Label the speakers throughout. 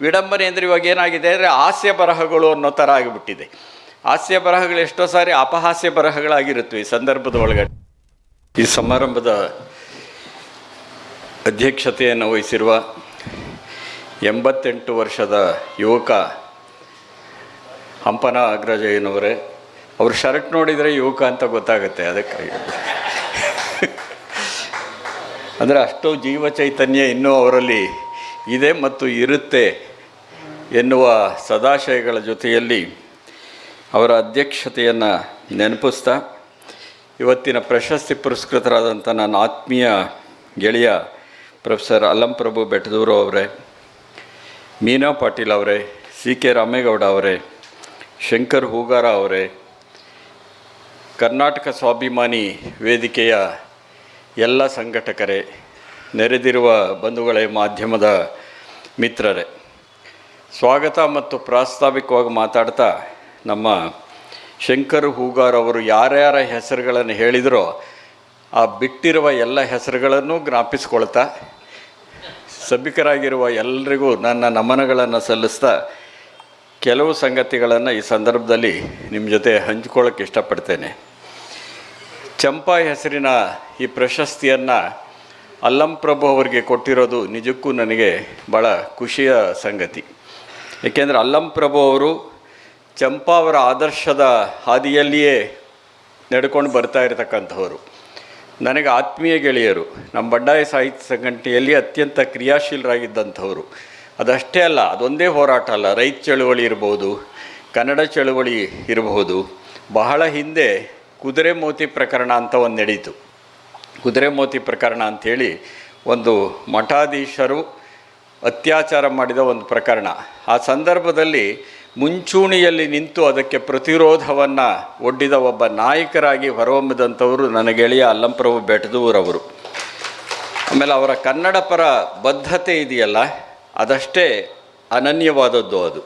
Speaker 1: ವಿಡಂಬನೆ ಅಂದರೆ ಇವಾಗ ಏನಾಗಿದೆ ಅಂದರೆ ಹಾಸ್ಯ ಬರಹಗಳು ಅನ್ನೋ ಥರ ಆಗಿಬಿಟ್ಟಿದೆ. ಹಾಸ್ಯ ಬರಹಗಳು ಎಷ್ಟೋ ಸಾರಿ ಅಪಹಾಸ್ಯ ಬರಹಗಳಾಗಿರುತ್ತವೆ ಈ ಸಂದರ್ಭದ ಒಳಗಡೆ. ಈ ಸಮಾರಂಭದ ಅಧ್ಯಕ್ಷತೆಯನ್ನು ವಹಿಸಿರುವ ಎಂಬತ್ತೆಂಟು ವರ್ಷದ ಯುವಕ ಹಂಪನ ಅಗ್ರಜಯ್ಯನವರೇ, ಅವ್ರ ಶರ್ಟ್ ನೋಡಿದರೆ ಯುವಕ ಅಂತ ಗೊತ್ತಾಗುತ್ತೆ ಅದಕ್ಕಾಗಿ ಅಂದರೆ ಅಷ್ಟು ಜೀವ ಚೈತನ್ಯ ಇನ್ನೂ ಅವರಲ್ಲಿ ಇದೆ ಮತ್ತು ಇರುತ್ತೆ ಎನ್ನುವ ಸದಾಶಯಗಳ ಜೊತೆಯಲ್ಲಿ ಅವರ ಅಧ್ಯಕ್ಷತೆಯನ್ನು ನೆನಪಿಸ್ತಾ, ಇವತ್ತಿನ ಪ್ರಶಸ್ತಿ ಪುರಸ್ಕೃತರಾದಂಥ ನನ್ನ ಆತ್ಮೀಯ ಗೆಳೆಯ ಪ್ರೊಫೆಸರ್ ಅಲ್ಲಂಪ್ರಭು ಬೆಟ್ಟದೂರು ಅವರೇ, ಮೀನಾ ಪಾಟೀಲ್ ಅವರೇ ಸಿ ಕೆ ರಾಮೇಗೌಡ ಅವರೇ, ಶಂಕರ್ ಹೂಗಾರ ಅವರೇ, ಕರ್ನಾಟಕ ಸ್ವಾಭಿಮಾನಿ ವೇದಿಕೆಯ ಎಲ್ಲ ಸಂಘಟಕರೇ ನೆರೆದಿರುವ ಬಂಧುಗಳೇ ಮಾಧ್ಯಮದ ಮಿತ್ರರೇ. ಸ್ವಾಗತ ಮತ್ತು ಪ್ರಾಸ್ತಾವಿಕವಾಗಿ ಮಾತಾಡ್ತಾ ನಮ್ಮ ಶಂಕರ್ ಹೂಗಾರ್ ಅವರು ಯಾರ್ಯಾರ ಹೆಸರುಗಳನ್ನು ಹೇಳಿದರೋ ಆ ಬಿಟ್ಟಿರುವ ಎಲ್ಲ ಹೆಸರುಗಳನ್ನು ಜ್ಞಾಪಿಸ್ಕೊಳ್ತಾ, ಸಭಿಕರಾಗಿರುವ ಎಲ್ರಿಗೂ ನನ್ನ ನಮನಗಳನ್ನು ಸಲ್ಲಿಸ್ತಾ ಕೆಲವು ಸಂಗತಿಗಳನ್ನು ಈ ಸಂದರ್ಭದಲ್ಲಿ ನಿಮ್ಮ ಜೊತೆ ಹಂಚ್ಕೊಳ್ಳೋಕೆ ಇಷ್ಟಪಡ್ತೇನೆ. ಚಂಪಾ ಹೆಸರಿನ ಈ ಪ್ರಶಸ್ತಿಯನ್ನು ಅಲ್ಲಂಪ್ರಭು ಅವರಿಗೆ ಕೊಟ್ಟಿರೋದು ನಿಜಕ್ಕೂ ನನಗೆ ಭಾಳ ಖುಷಿಯ ಸಂಗತಿ. ಏಕೆಂದರೆ ಅಲ್ಲಂಪ್ರಭು ಅವರು ಚಂಪಾ ಅವರ ಆದರ್ಶದ ಹಾದಿಯಲ್ಲಿಯೇ ನಡ್ಕೊಂಡು ಬರ್ತಾ ಇರತಕ್ಕಂಥವರು. ನನಗೆ ಆತ್ಮೀಯ ಗೆಳೆಯರು, ನಮ್ಮ ಬಂಡಾಯ ಸಾಹಿತ್ಯ ಸಂಘಟನೆಯಲ್ಲಿ ಅತ್ಯಂತ ಕ್ರಿಯಾಶೀಲರಾಗಿದ್ದಂಥವರು. ಅದಷ್ಟೇ ಅಲ್ಲ, ಅದೊಂದೇ ಹೋರಾಟ ಅಲ್ಲ, ರೈತ ಚಳುವಳಿ ಇರ್ಬೋದು, ಕನ್ನಡ ಚಳುವಳಿ ಇರಬಹುದು ಬಹಳ ಹಿಂದೆ ಕುದುರೆ ಮೋತಿ ಪ್ರಕರಣ ಅಂತ ಒಂದು ನಡೀತು. ಕುದುರೆ ಮೋತಿ ಪ್ರಕರಣ ಅಂಥೇಳಿ ಒಂದು ಮಠಾಧೀಶರು ಅತ್ಯಾಚಾರ ಮಾಡಿದ ಒಂದು ಪ್ರಕರಣ. ಆ ಸಂದರ್ಭದಲ್ಲಿ ಮುಂಚೂಣಿಯಲ್ಲಿ ನಿಂತು ಅದಕ್ಕೆ ಪ್ರತಿರೋಧವನ್ನು ಒಡ್ಡಿದ ಒಬ್ಬ ನಾಯಕರಾಗಿ ಹೊರಹೊಮ್ಮಿದಂಥವರು ನನ್ನ ಗೆಳೆಯ ಅಲ್ಲಂಪ್ರಭು ಬೆಟ್ಟದೂರವರು. ಆಮೇಲೆ ಅವರ ಕನ್ನಡ ಪರ ಬದ್ಧತೆ ಇದೆಯಲ್ಲ, ಅದಷ್ಟೇ ಅನನ್ಯವಾದದ್ದು ಅದು.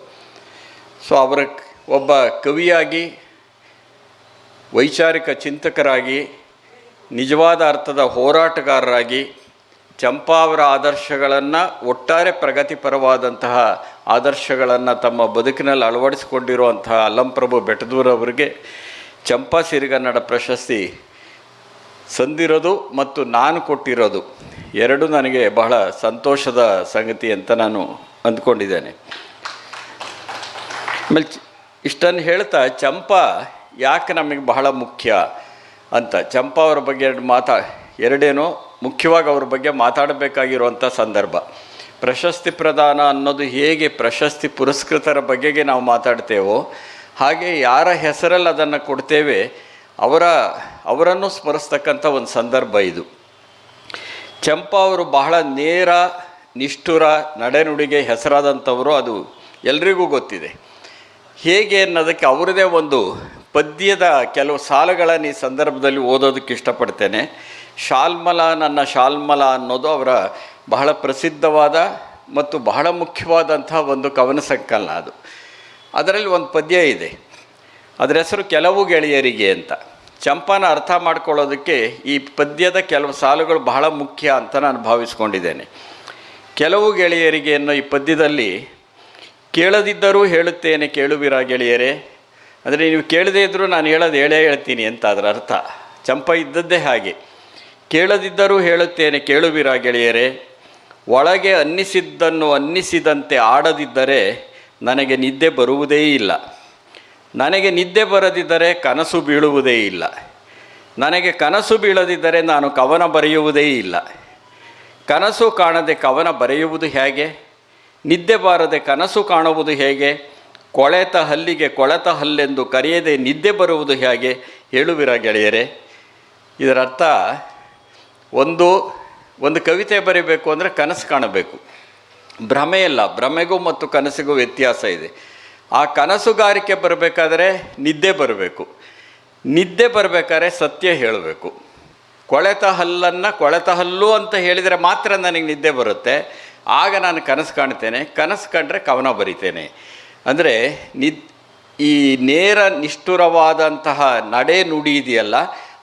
Speaker 1: ಸೊ ಅವರ ಒಬ್ಬ ಕವಿಯಾಗಿ, ವೈಚಾರಿಕ ಚಿಂತಕರಾಗಿ ನಿಜವಾದ ಅರ್ಥದ ಹೋರಾಟಗಾರರಾಗಿ ಚಂಪಾ ಅವರ ಆದರ್ಶಗಳನ್ನು ಒಟ್ಟಾರೆ ಪ್ರಗತಿಪರವಾದಂತಹ ಆದರ್ಶಗಳನ್ನು ತಮ್ಮ ಬದುಕಿನಲ್ಲಿ ಅಳವಡಿಸಿಕೊಂಡಿರುವಂತಹ ಅಲ್ಲಂಪ್ರಭು ಬೆಟದೂರವರಿಗೆ ಚಂಪಾ ಸಿರಿಗನ್ನಡ ಪ್ರಶಸ್ತಿ ಸಂದಿರೋದು ಮತ್ತು ನಾನು ಕೊಟ್ಟಿರೋದು. ಎರಡು ನನಗೆ ಬಹಳ ಸಂತೋಷದ ಸಂಗತಿ ಅಂತ ನಾನು ಅಂದ್ಕೊಂಡಿದ್ದೇನೆ. ಆಮೇಲೆ ಇಷ್ಟನ್ನು ಹೇಳ್ತಾ ಚಂಪಾ ಯಾಕೆ ನಮಗೆ ಬಹಳ ಮುಖ್ಯ? ಅಂತ ಚಂಪಾ ಅವರ ಬಗ್ಗೆ ಎರಡು ಮಾತಾ, ಎರಡೇನೋ ಮುಖ್ಯವಾಗಿ ಅವ್ರ ಬಗ್ಗೆ ಮಾತಾಡಬೇಕಾಗಿರುವಂಥ ಸಂದರ್ಭ. ಪ್ರಶಸ್ತಿ ಪ್ರದಾನ ಅನ್ನೋದು ಹೇಗೆ ಪ್ರಶಸ್ತಿ ಪುರಸ್ಕೃತರ ಬಗ್ಗೆಗೆ ನಾವು ಮಾತಾಡ್ತೇವೋ, ಹಾಗೆ ಯಾರ ಹೆಸರಲ್ಲಿ ಅದನ್ನು ಕೊಡ್ತೇವೆ, ಅವರ, ಅವರನ್ನು ಸ್ಮರಿಸ್ತಕ್ಕಂಥ ಒಂದು ಸಂದರ್ಭ ಇದು. ಚಂಪಾ ಅವರು ಬಹಳ ನೇರ, ನಿಷ್ಠುರ, ನಡೆನುಡಿಗೆ ಹೆಸರಾದಂಥವರು ಅದು ಎಲ್ರಿಗೂ ಗೊತ್ತಿದೆ. ಹೇಗೆ ಅನ್ನೋದಕ್ಕೆ ಅವರದೇ ಒಂದು ಪದ್ಯದ ಕೆಲವು ಸಾಲುಗಳನ್ನು ಈ ಸಂದರ್ಭದಲ್ಲಿ ಓದೋದಕ್ಕೆ ಇಷ್ಟಪಡ್ತೇನೆ. ಶಾಲ್ಮಲ ನನ್ನ ಶಾಲ್ಮಲ ಅನ್ನೋದು ಅವರ ಬಹಳ ಪ್ರಸಿದ್ಧವಾದ ಮತ್ತು ಬಹಳ ಮುಖ್ಯವಾದಂಥ ಒಂದು ಕವನ ಸಂಕಲನ ಅದು. ಅದರಲ್ಲಿ ಒಂದು ಪದ್ಯ ಇದೆ. ಅದರ ಹೆಸರು ಕೆಲವು ಗೆಳೆಯರಿಗೆ ಅಂತ. ಚಂಪಾನ ಅರ್ಥ ಮಾಡ್ಕೊಳ್ಳೋದಕ್ಕೆ ಈ ಪದ್ಯದ ಕೆಲವು ಸಾಲುಗಳು ಬಹಳ ಮುಖ್ಯ ಅಂತ ನಾನು ಭಾವಿಸ್ಕೊಂಡಿದ್ದೇನೆ. ಕೆಲವು ಗೆಳೆಯರಿಗೆ ಅನ್ನೋ ಈ ಪದ್ಯದಲ್ಲಿ ಕೇಳದಿದ್ದರೂ ಹೇಳುತ್ತೇನೆ ಕೇಳುವಿರ ಗೆಳೆಯರೇ. ಅಂದರೆ ನೀವು ಕೇಳದೇ ಇದ್ದರೂ ನಾನು ಹೇಳೋದು ಹೇಳೇ ಹೇಳ್ತೀನಿ ಅಂತ ಅದರ ಅರ್ಥ. ಚಂಪ ಇದ್ದದ್ದೇ ಹಾಗೆ. ಕೇಳದಿದ್ದರೂ ಹೇಳುತ್ತೇನೆ, ಕೇಳುವಿರಾ ಗೆಳೆಯರೇ. ಒಳಗೆ ಅನ್ನಿಸಿದ್ದನ್ನು ಅನ್ನಿಸಿದಂತೆ ಆಡದಿದ್ದರೆ ನನಗೆ ನಿದ್ದೆ ಬರುವುದೇ ಇಲ್ಲ. ನನಗೆ ನಿದ್ದೆ ಬರದಿದ್ದರೆ ಕನಸು ಬೀಳುವುದೇ ಇಲ್ಲ. ನನಗೆ ಕನಸು ಬೀಳದಿದ್ದರೆ ನಾನು ಕವನ ಬರೆಯುವುದೇ ಇಲ್ಲ. ಕನಸು ಕಾಣದೆ ಕವನ ಬರೆಯುವುದು ಹೇಗೆ? ನಿದ್ದೆ ಬಾರದೆ ಕನಸು ಕಾಣುವುದು ಹೇಗೆ? ಕೊಳೆತ ಹಲ್ಲಿಗೆ ಕೊಳೆತ ಹಲ್ಲೆಂದು ಕರೆಯದೆ ನಿದ್ದೆ ಬರುವುದು ಹೇಗೆ? ಹೇಳುವಿರ ಗೆಳೆಯರೇ. ಇದರರ್ಥ, ಒಂದು ಒಂದು ಕವಿತೆ ಬರೀಬೇಕು ಅಂದರೆ ಕನಸು ಕಾಣಬೇಕು. ಭ್ರಮೆ ಇಲ್ಲ ಭ್ರಮೆಗೂ ಮತ್ತು ಕನಸಿಗೂ ವ್ಯತ್ಯಾಸ ಇದೆ. ಆ ಕನಸುಗಾರಿಕೆ ಬರಬೇಕಾದರೆ ನಿದ್ದೆ ಬರಬೇಕು. ನಿದ್ದೆ ಬರಬೇಕಾದ್ರೆ ಸತ್ಯ ಹೇಳಬೇಕು. ಕೊಳೆತ ಹಲ್ಲನ್ನು, ಕೊಳೆತ ಹಲ್ಲು ಅಂತ ಹೇಳಿದರೆ ಮಾತ್ರ ನನಗೆ ನಿದ್ದೆ ಬರುತ್ತೆ. ಆಗ ನಾನು ಕನಸು ಕಾಣ್ತೇನೆ. ಕನಸು ಕಂಡ್ರೆ ಕವನ ಬರಿತೇನೆ. ಅಂದರೆ ನಿದ್ ಈ ನೇರ ನಿಷ್ಠುರವಾದಂತಹ ನಡೆ ನುಡಿ ಇದೆಯಲ್ಲ,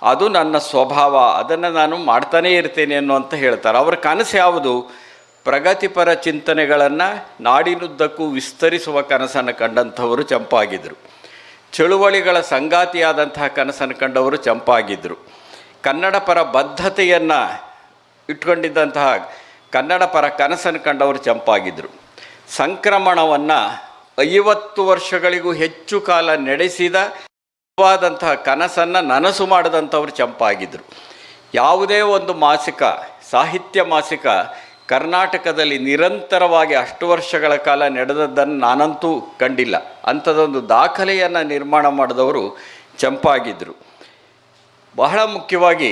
Speaker 1: ಅದು ನನ್ನ ಸ್ವಭಾವ, ಅದನ್ನು ನಾನು ಮಾಡ್ತಾನೇ ಇರ್ತೇನೆ ಅನ್ನುವಂತ ಹೇಳ್ತಾರೆ. ಅವರ ಕನಸು ಯಾವುದು? ಪ್ರಗತಿಪರ ಚಿಂತನೆಗಳನ್ನು ನಾಡಿನುದ್ದಕ್ಕೂ ವಿಸ್ತರಿಸುವ ಕನಸನ್ನು ಕಂಡಂಥವರು ಚಂಪಾಗಿದ್ದರು ಚಳುವಳಿಗಳ ಸಂಗಾತಿಯಾದಂತಹ ಕನಸನ್ನು ಕಂಡವರು ಚಂಪಾಗಿದ್ದರು ಕನ್ನಡ ಪರ ಬದ್ಧತೆಯನ್ನು ಇಟ್ಕೊಂಡಿದ್ದಂತಹ ಕನ್ನಡ ಪರ ಕನಸನ್ನು ಕಂಡವರು ಚಂಪಾಗಿದ್ದರು ಸಂಕ್ರಮಣವನ್ನು ಐವತ್ತು ವರ್ಷಗಳಿಗೂ ಹೆಚ್ಚು ಕಾಲ ನಡೆಸಿದ ವಾದಂತಹ ಕನಸನ್ನು ನನಸು ಮಾಡಿದಂಥವ್ರು ಚಂಪಾಗಿದ್ದರು ಯಾವುದೇ ಒಂದು ಮಾಸಿಕ, ಸಾಹಿತ್ಯ ಮಾಸಿಕ ಕರ್ನಾಟಕದಲ್ಲಿ ನಿರಂತರವಾಗಿ ಅಷ್ಟು ವರ್ಷಗಳ ಕಾಲ ನಡೆದದ್ದನ್ನು ನಾನಂತೂ ಕಂಡಿಲ್ಲ. ಅಂಥದ್ದೊಂದು ದಾಖಲೆಯನ್ನು ನಿರ್ಮಾಣ ಮಾಡಿದವರು ಚಂಪಾಗಿದ್ದರು ಬಹಳ ಮುಖ್ಯವಾಗಿ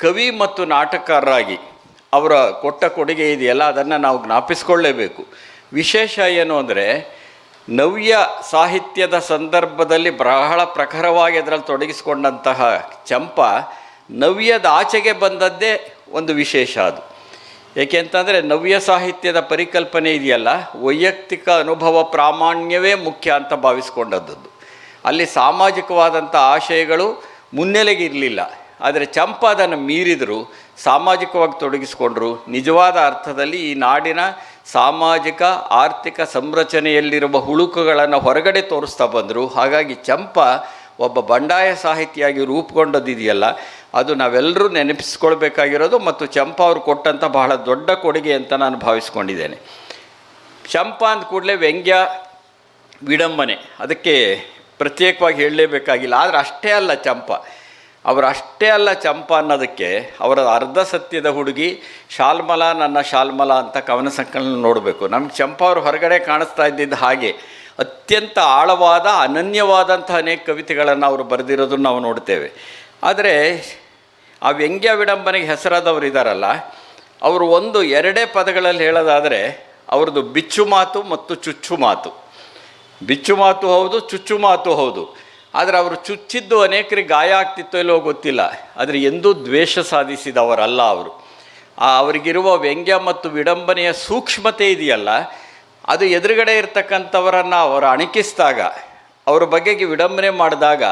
Speaker 1: ಕವಿ ಮತ್ತು ನಾಟಕಕಾರರಾಗಿ ಅವರ ಕೊಟ್ಟ ಕೊಡುಗೆ ಇದೆಯಲ್ಲ, ಅದನ್ನು ನಾವು ಜ್ಞಾಪಿಸ್ಕೊಳ್ಳೇಬೇಕು. ವಿಶೇಷ ಏನು ಅಂದರೆ ನವ್ಯ ಸಾಹಿತ್ಯದ ಸಂದರ್ಭದಲ್ಲಿ ಬಹಳ ಪ್ರಖರವಾಗಿ ಅದರಲ್ಲಿ ತೊಡಗಿಸಿಕೊಂಡಂತಹ ಚಂಪ ನವ್ಯದ ಆಚೆಗೆ ಬಂದದ್ದೇ ಒಂದು ವಿಶೇಷ ಅದು. ಏಕೆಂತಂದರೆ ನವ್ಯ ಸಾಹಿತ್ಯದ ಪರಿಕಲ್ಪನೆ ಇದೆಯಲ್ಲ, ವೈಯಕ್ತಿಕ ಅನುಭವ ಪ್ರಾಮಾಣ್ಯವೇ ಮುಖ್ಯ ಅಂತ ಭಾವಿಸ್ಕೊಂಡದ್ದು ಅಲ್ಲಿ ಸಾಮಾಜಿಕವಾದಂಥ ಆಶಯಗಳು ಮುನ್ನೆಲೆಗೆ ಇರಲಿಲ್ಲ. ಆದರೆ ಚಂಪ ಅದನ್ನು ಮೀರಿದರು, ಸಾಮಾಜಿಕವಾಗಿ ತೊಡಗಿಸಿಕೊಂಡರು. ನಿಜವಾದ ಅರ್ಥದಲ್ಲಿ ಈ ನಾಡಿನ ಸಾಮಾಜಿಕ, ಆರ್ಥಿಕ ಸಂರಚನೆಯಲ್ಲಿರುವ ಹುಳುಕುಗಳನ್ನು ಹೊರಗಡೆ ತೋರಿಸ್ತಾ ಬಂದರು. ಹಾಗಾಗಿ ಚಂಪ ಒಬ್ಬ ಬಂಡಾಯ ಸಾಹಿತಿಯಾಗಿ ರೂಪುಗೊಂಡದಿದೆಯಲ್ಲ, ಅದು ನಾವೆಲ್ಲರೂ ನೆನಪಿಸ್ಕೊಳ್ಬೇಕಾಗಿರೋದು ಮತ್ತು ಚಂಪ ಅವರು ಕೊಟ್ಟಂಥ ಬಹಳ ದೊಡ್ಡ ಕೊಡುಗೆ ಅಂತ ನಾನು ಭಾವಿಸ್ಕೊಂಡಿದ್ದೇನೆ. ಚಂಪ ಅಂದ ಕೂಡಲೇ ವ್ಯಂಗ್ಯ ವಿಡಂಬನೆ. ಅದಕ್ಕೆ ಪ್ರತ್ಯೇಕವಾಗಿ ಹೇಳಲೇಬೇಕಾಗಿಲ್ಲ. ಆದರೆ ಅಷ್ಟೇ ಅಲ್ಲ ಚಂಪ. ಅವರು ಅಷ್ಟೇ ಅಲ್ಲ ಚಂಪ ಅನ್ನೋದಕ್ಕೆ ಅವರ ಅರ್ಧ ಸತ್ಯದ ಹುಡುಗಿ ಶಾಲ್ಮಲ ನನ್ನ ಶಾಲ್ಮಲ ಅಂತ ಕವನ ಸಂಕಲನ ನೋಡಬೇಕು. ನಮ್ಗೆ ಚಂಪ ಅವರು ಹೊರಗಡೆ ಕಾಣಿಸ್ತಾ ಇದ್ದಿದ್ದ ಹಾಗೆ ಅತ್ಯಂತ ಆಳವಾದ ಅನನ್ಯವಾದಂಥ ಅನೇಕ ಕವಿತೆಗಳನ್ನು ಅವರು ಬರೆದಿರೋದನ್ನು ನಾವು ನೋಡ್ತೇವೆ. ಆದರೆ ಆ ವ್ಯಂಗ್ಯ ವಿಡಂಬನೆಗೆ ಹೆಸರಾದವರು ಇದ್ದಾರಲ್ಲ ಅವರು ಒಂದು, ಎರಡೇ ಪದಗಳಲ್ಲಿ ಹೇಳೋದಾದರೆ ಅವ್ರದ್ದು ಬಿಚ್ಚು ಮಾತು ಮತ್ತು ಚುಚ್ಚು ಮಾತು. ಬಿಚ್ಚು ಮಾತು ಹೌದು, ಚುಚ್ಚು ಮಾತು ಹೌದು. ಆದರೆ ಅವರು ಚುಚ್ಚಿದ್ದು ಅನೇಕರಿಗೆ ಗಾಯ ಆಗ್ತಿತ್ತೋ ಇಲ್ಲೋ ಗೊತ್ತಿಲ್ಲ. ಆದರೆ ಎಂದೂ ದ್ವೇಷ ಸಾಧಿಸಿದವರಲ್ಲ ಅವರು. ಆ ಅವರಿಗಿರುವ ವ್ಯಂಗ್ಯ ಮತ್ತು ವಿಡಂಬನೆಯ ಸೂಕ್ಷ್ಮತೆ ಇದೆಯಲ್ಲ, ಅದು ಎದುರುಗಡೆ ಇರ್ತಕ್ಕಂಥವರನ್ನು ಅವರು ಅಣಕಿಸಿದಾಗ, ಅವರ ಬಗೆಗೆ ವಿಡಂಬನೆ ಮಾಡಿದಾಗ,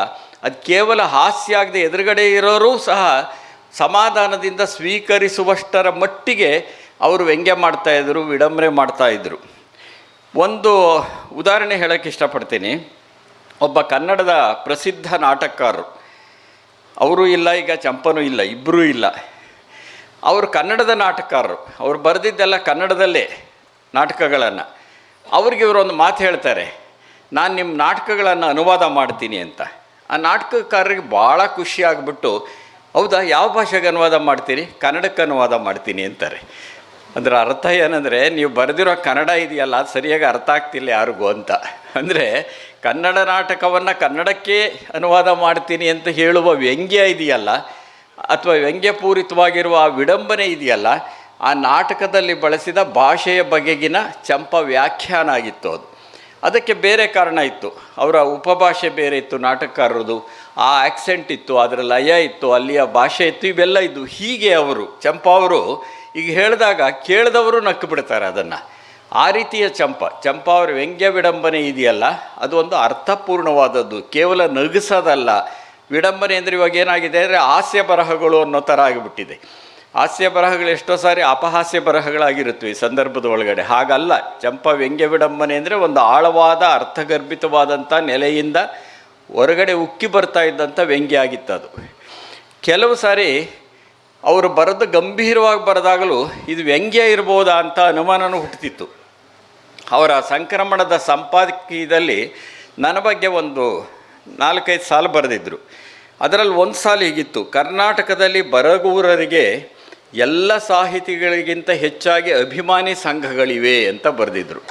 Speaker 1: ಅದು ಕೇವಲ ಹಾಸ್ಯ ಆಗದೆ ಎದುರುಗಡೆ ಇರೋರೂ ಸಹ ಸಮಾಧಾನದಿಂದ ಸ್ವೀಕರಿಸುವಷ್ಟರ ಮಟ್ಟಿಗೆ ಅವರು ವ್ಯಂಗ್ಯ ಮಾಡ್ತಾಯಿದ್ರು ವಿಡಂಬನೆ ಮಾಡ್ತಾಯಿದ್ರು ಒಂದು ಉದಾಹರಣೆ ಹೇಳೋಕ್ಕೆ ಇಷ್ಟಪಡ್ತೀನಿ. ಒಬ್ಬ ಕನ್ನಡದ ಪ್ರಸಿದ್ಧ ನಾಟಕಕಾರರು. ಅವರು ಇಲ್ಲ, ಈಗ ಚಂಪನೂ ಇಲ್ಲ ಇಬ್ಬರೂ ಇಲ್ಲ. ಅವರು ಕನ್ನಡದ ನಾಟಕಕಾರರು. ಅವ್ರು ಬರೆದಿದ್ದೆಲ್ಲ ಕನ್ನಡದಲ್ಲೇ ನಾಟಕಗಳನ್ನು. ಅವ್ರಿಗೆ ಇವರೊಂದು ಮಾತು ಹೇಳ್ತಾರೆ, ನಾನು ನಿಮ್ಮ ನಾಟಕಗಳನ್ನು ಅನುವಾದ ಮಾಡ್ತೀನಿ ಅಂತ. ಆ ನಾಟಕಕಾರರಿಗೆ ಭಾಳ ಖುಷಿ ಆಗಿಬಿಟ್ಟು, ಹೌದಾ, ಯಾವ ಭಾಷೆಗೆ ಅನುವಾದ ಮಾಡ್ತೀರಿ? ಕನ್ನಡಕ್ಕೆ ಅನುವಾದ ಮಾಡ್ತೀನಿ ಅಂತಾರೆ. ಅದರ ಅರ್ಥ ಏನಂದರೆ ನೀವು ಬರೆದಿರೋ ಕನ್ನಡ ಇದೆಯಲ್ಲ ಅದು ಸರಿಯಾಗಿ ಅರ್ಥ ಆಗ್ತಿಲ್ಲ ಯಾರಿಗೂ ಅಂತ. ಅಂದರೆ ಕನ್ನಡ ನಾಟಕವನ್ನು ಕನ್ನಡಕ್ಕೆ ಅನುವಾದ ಮಾಡ್ತೀನಿ ಅಂತ ಹೇಳುವ ವ್ಯಂಗ್ಯ ಇದೆಯಲ್ಲ, ಅಥವಾ ವ್ಯಂಗ್ಯಪೂರಿತವಾಗಿರುವ ಆ ವಿಡಂಬನೆ ಇದೆಯಲ್ಲ, ಆ ನಾಟಕದಲ್ಲಿ ಬಳಸಿದ ಭಾಷೆಯ ಬಗೆಗಿನ ಚಂಪ ವ್ಯಾಖ್ಯಾನ ಆಗಿತ್ತು ಅದು. ಅದಕ್ಕೆ ಬೇರೆ ಕಾರಣ ಇತ್ತು. ಅವರ ಉಪಭಾಷೆ ಬೇರೆ ಇತ್ತು, ನಾಟಕಕಾರರದು. ಆ ಆಕ್ಸೆಂಟ್ ಇತ್ತು ಅದರ ಲಯ ಇತ್ತು, ಅಲ್ಲಿಯ ಭಾಷೆ ಇತ್ತು, ಇವೆಲ್ಲ ಇದ್ದು ಹೀಗೆ ಅವರು, ಚಂಪ ಅವರು ಈಗ ಹೇಳಿದಾಗ ಕೇಳಿದವರು ನಕ್ಕು ಬಿಡ್ತಾರೆ ಅದನ್ನು. ಆ ರೀತಿಯ ಚಂಪ ಚಂಪ ಅವರ ವ್ಯಂಗ್ಯ ವಿಡಂಬನೆ ಇದೆಯಲ್ಲ, ಅದು ಒಂದು ಅರ್ಥಪೂರ್ಣವಾದದ್ದು, ಕೇವಲ ನಗಿಸೋದಲ್ಲ. ವಿಡಂಬನೆ ಅಂದರೆ ಇವಾಗ ಏನಾಗಿದೆ ಅಂದರೆ ಹಾಸ್ಯ ಬರಹಗಳು ಅನ್ನೋ ಥರ ಆಗಿಬಿಟ್ಟಿದೆ. ಹಾಸ್ಯ ಬರಹಗಳು ಎಷ್ಟೋ ಸಾರಿ ಅಪಹಾಸ್ಯ ಬರಹಗಳಾಗಿರುತ್ತವೆ ಈ ಸಂದರ್ಭದ ಒಳಗಡೆ ಹಾಗಲ್ಲ, ಚಂಪ ವ್ಯಂಗ್ಯ ವಿಡಂಬನೆ ಅಂದರೆ ಒಂದು ಆಳವಾದ ಅರ್ಥಗರ್ಭಿತವಾದಂಥ ನೆಲೆಯಿಂದ ಹೊರಗಡೆ ಉಕ್ಕಿ ಬರ್ತಾ ಇದ್ದಂಥ ವ್ಯಂಗ್ಯ ಆಗಿತ್ತು ಅದು ಕೆಲವು ಸಾರಿ ಅವರು ಬರೆದು ಗಂಭೀರವಾಗಿ ಬರೆದಾಗಲೂ ಇದು ವ್ಯಂಗ್ಯ ಇರ್ಬೋದಾ ಅಂತ ಅನುಮಾನನೂ ಹುಟ್ಟುತ್ತಿತ್ತು. ಅವರ ಸಂಕ್ರಮಣದ ಸಂಪಾದಕೀಯದಲ್ಲಿ ನನ್ನ ಬಗ್ಗೆ ಒಂದು ನಾಲ್ಕೈದು ಸಾಲ ಬರೆದಿದ್ದರು ಅದರಲ್ಲಿ ಒಂದು ಸಾಲು ಹೀಗಿತ್ತು. ಕರ್ನಾಟಕದಲ್ಲಿ ಬರಗೂರರಿಗೆ ಎಲ್ಲ ಸಾಹಿತಿಗಳಿಗಿಂತ ಹೆಚ್ಚಾಗಿ ಅಭಿಮಾನಿ ಸಂಘಗಳಿವೆ ಅಂತ ಬರೆದಿದ್ದರು